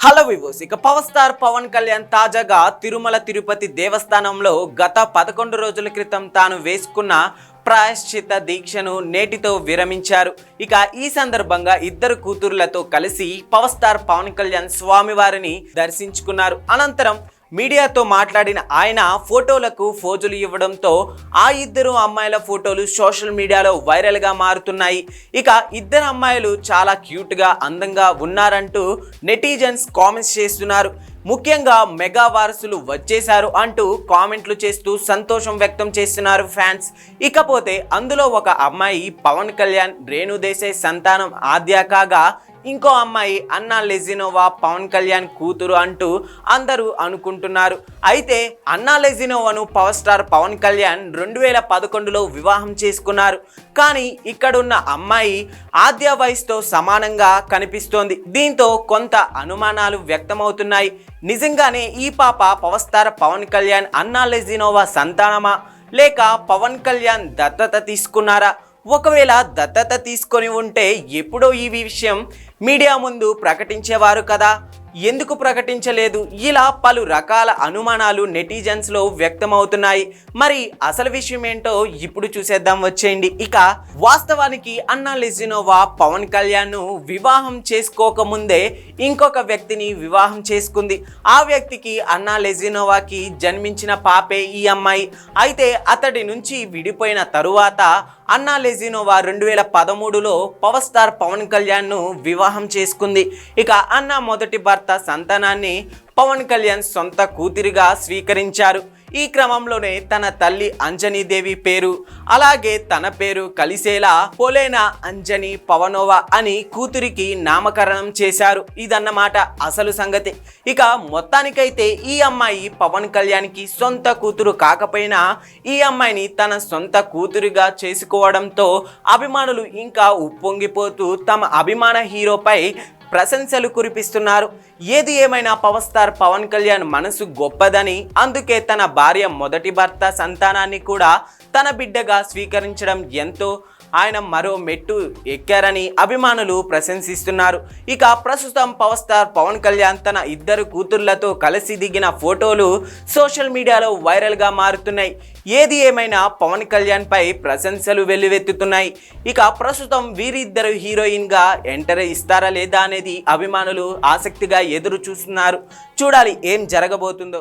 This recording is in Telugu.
హలో వివోస్ ఇక పవర్ స్టార్ పవన్ కళ్యాణ్ తాజాగా తిరుమల తిరుపతి దేవస్థానంలో గత పదకొండు రోజుల క్రితం తాను వేసుకున్న ప్రాయశ్చిత దీక్షను నేటితో విరమించారు. ఇక ఈ సందర్భంగా ఇద్దరు కూతురులతో కలిసి పవర్ స్టార్ పవన్ కళ్యాణ్ స్వామివారిని దర్శించుకున్నారు. అనంతరం మీడియాతో మాట్లాడిన ఆయన ఫోటోలకు ఫోజులు ఇవ్వడంతో ఆ ఇద్దరు అమ్మాయిల ఫోటోలు సోషల్ మీడియాలో వైరల్గా మారుతున్నాయి. ఇక ఇద్దరు అమ్మాయిలు చాలా క్యూట్గా అందంగా ఉన్నారంటూ నెటిజన్స్ కామెంట్స్ చేస్తున్నారు. ముఖ్యంగా మెగా వారసులు వచ్చేశారు అంటూ కామెంట్లు చేస్తూ సంతోషం వ్యక్తం చేస్తున్నారు ఫ్యాన్స్. ఇకపోతే అందులో ఒక అమ్మాయి పవన్ కళ్యాణ్ రేణు దేశాయ్ సంతానం ఆద్యాకాగా ఇంకో అమ్మాయి అన్నా లెజినోవా పవన్ కళ్యాణ్ కూతురు అంటూ అందరూ అనుకుంటున్నారు. అయితే అన్నా లెజినోవాను పవర్ స్టార్ పవన్ కళ్యాణ్ రెండు వేల పదకొండులో వివాహం చేసుకున్నారు. కానీ ఇక్కడున్న అమ్మాయి ఆద్య వయసుతో సమానంగా కనిపిస్తోంది. దీంతో కొంత అనుమానాలు వ్యక్తమవుతున్నాయి. నిజంగానే ఈ పాప పవర్ స్టార్ పవన్ కళ్యాణ్ అన్నా లెజినోవా సంతానమా? లేక పవన్ కళ్యాణ్ దత్తత తీసుకున్నారా? ఒకవేళ దత్తత తీసుకొని ఉంటే ఎప్పుడో ఈ విషయం మీడియా ముందు ప్రకటించేవారు కదా? ఎందుకు ప్రకటించలేదు? ఇలా పలు రకాల అనుమానాలు నెటిజన్స్లో వ్యక్తమవుతున్నాయి. మరి అసలు విషయం ఏంటో ఇప్పుడు చూసేద్దాం వచ్చేయండి. ఇక వాస్తవానికి అన్నా లెజినోవా పవన్ కళ్యాణ్ను వివాహం చేసుకోకముందే ఇంకొక వ్యక్తిని వివాహం చేసుకుంది. ఆ వ్యక్తికి అన్నా లెజినోవాకి జన్మించిన పాపే ఈ అమ్మాయి. అయితే అతడి నుంచి విడిపోయిన తరువాత అన్నా లెజినోవా రెండు వేల పదమూడులో పవర్ స్టార్ పవన్ కళ్యాణ్ను వివాహం చేసుకుంది. ఇక అన్నా మొదటి భర్త సంతానాన్ని పవన్ కళ్యాణ్ సొంత కూతురిగా స్వీకరించారు. ఈ క్రమంలోనే తన తల్లి అంజనీదేవి పేరు అలాగే తన పేరు కలిసేలా పొలేనా అంజని పవనోవా అని కూతురికి నామకరణం చేశారు. ఇదన్నమాట అసలు సంగతి. ఇక మొత్తానికైతే ఈ అమ్మాయి పవన్ కళ్యాణ్కి సొంత కూతురు కాకపోయినా ఈ అమ్మాయిని తన సొంత కూతురిగా చేసుకోవడంతో అభిమానులు ఇంకా ఉప్పొంగిపోతూ తమ అభిమాన హీరోపై ప్రశంసలు కురిపిస్తున్నారు. ఏది ఏమైనా పవర్ స్టార్ పవన్ కళ్యాణ్ మనసు గొప్పదని అందుకే తన భార్య మొదటి భర్త సంతానాన్ని కూడా తన బిడ్డగా స్వీకరించడం ఎంతో ఆయన మరో మెట్టు ఎక్కారని అభిమానులు ప్రశంసిస్తున్నారు. ఇక ప్రస్తుతం పవర్ స్టార్ పవన్ కళ్యాణ్ తన ఇద్దరు కూతుర్లతో కలిసి దిగిన ఫోటోలు సోషల్ మీడియాలో వైరల్గా మారుతున్నాయి. ఏది ఏమైనా పవన్ కళ్యాణ్ పై ప్రశంసలు వెల్లువెత్తుతున్నాయి. ఇక ప్రస్తుతం వీరిద్దరు హీరోయిన్గా ఎంటర్ ఇస్తారా లేదా అనేది అభిమానులు ఆసక్తిగా ఎదురు చూస్తున్నారు చూడాలి ఏం జరగబోతుందో.